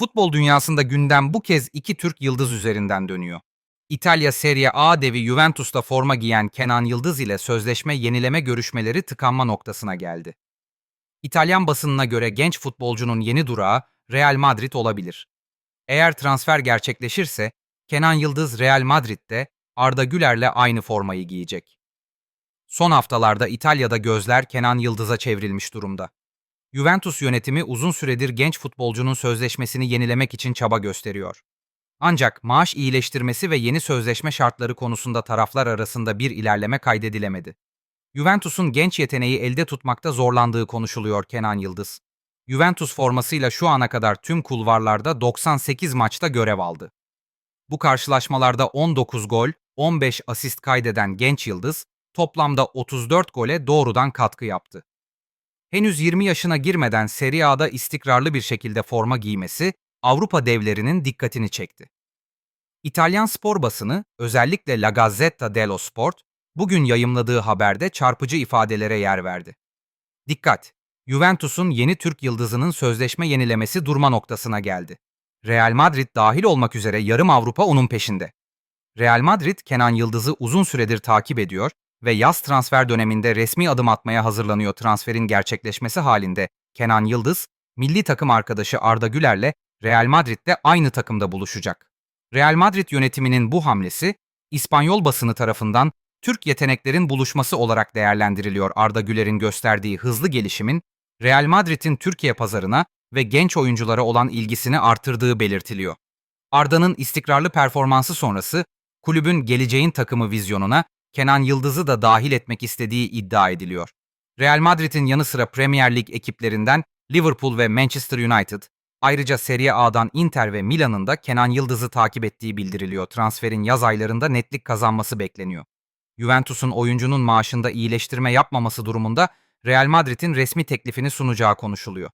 Futbol dünyasında gündem bu kez iki Türk yıldız üzerinden dönüyor. İtalya Serie A devi Juventus'ta forma giyen Kenan Yıldız ile sözleşme yenileme görüşmeleri tıkanma noktasına geldi. İtalyan basınına göre genç futbolcunun yeni durağı Real Madrid olabilir. Eğer transfer gerçekleşirse Kenan Yıldız Real Madrid'de Arda Güler'le aynı formayı giyecek. Son haftalarda İtalya'da gözler Kenan Yıldız'a çevrilmiş durumda. Juventus yönetimi uzun süredir genç futbolcunun sözleşmesini yenilemek için çaba gösteriyor. Ancak maaş iyileştirmesi ve yeni sözleşme şartları konusunda taraflar arasında bir ilerleme kaydedilemedi. Juventus'un genç yeteneği elde tutmakta zorlandığı konuşuluyor Kenan Yıldız. Juventus formasıyla şu ana kadar tüm kulvarlarda 98 maçta görev aldı. Bu karşılaşmalarda 19 gol, 15 asist kaydeden genç Yıldız, toplamda 34 gole doğrudan katkı yaptı. Henüz 20 yaşına girmeden Serie A'da istikrarlı bir şekilde forma giymesi Avrupa devlerinin dikkatini çekti. İtalyan spor basını, özellikle La Gazzetta dello Sport, bugün yayımladığı haberde çarpıcı ifadelere yer verdi. Dikkat! Juventus'un yeni Türk yıldızının sözleşme yenilemesi durma noktasına geldi. Real Madrid dahil olmak üzere yarım Avrupa onun peşinde. Real Madrid, Kenan Yıldız'ı uzun süredir takip ediyor ve yaz transfer döneminde resmi adım atmaya hazırlanıyor transferin gerçekleşmesi halinde. Kenan Yıldız, milli takım arkadaşı Arda Güler'le Real Madrid'de aynı takımda buluşacak. Real Madrid yönetiminin bu hamlesi, İspanyol basını tarafından Türk yeteneklerin buluşması olarak değerlendiriliyor Arda Güler'in gösterdiği hızlı gelişimin, Real Madrid'in Türkiye pazarına ve genç oyunculara olan ilgisini artırdığı belirtiliyor. Arda'nın istikrarlı performansı sonrası, kulübün geleceğin takımı vizyonuna Kenan Yıldız'ı da dahil etmek istediği iddia ediliyor. Real Madrid'in yanı sıra Premier Lig ekiplerinden Liverpool ve Manchester United, ayrıca Serie A'dan Inter ve Milan'ın da Kenan Yıldız'ı takip ettiği bildiriliyor. Transferin yaz aylarında netlik kazanması bekleniyor. Juventus'un oyuncunun maaşında iyileştirme yapmaması durumunda Real Madrid'in resmi teklifini sunacağı konuşuluyor.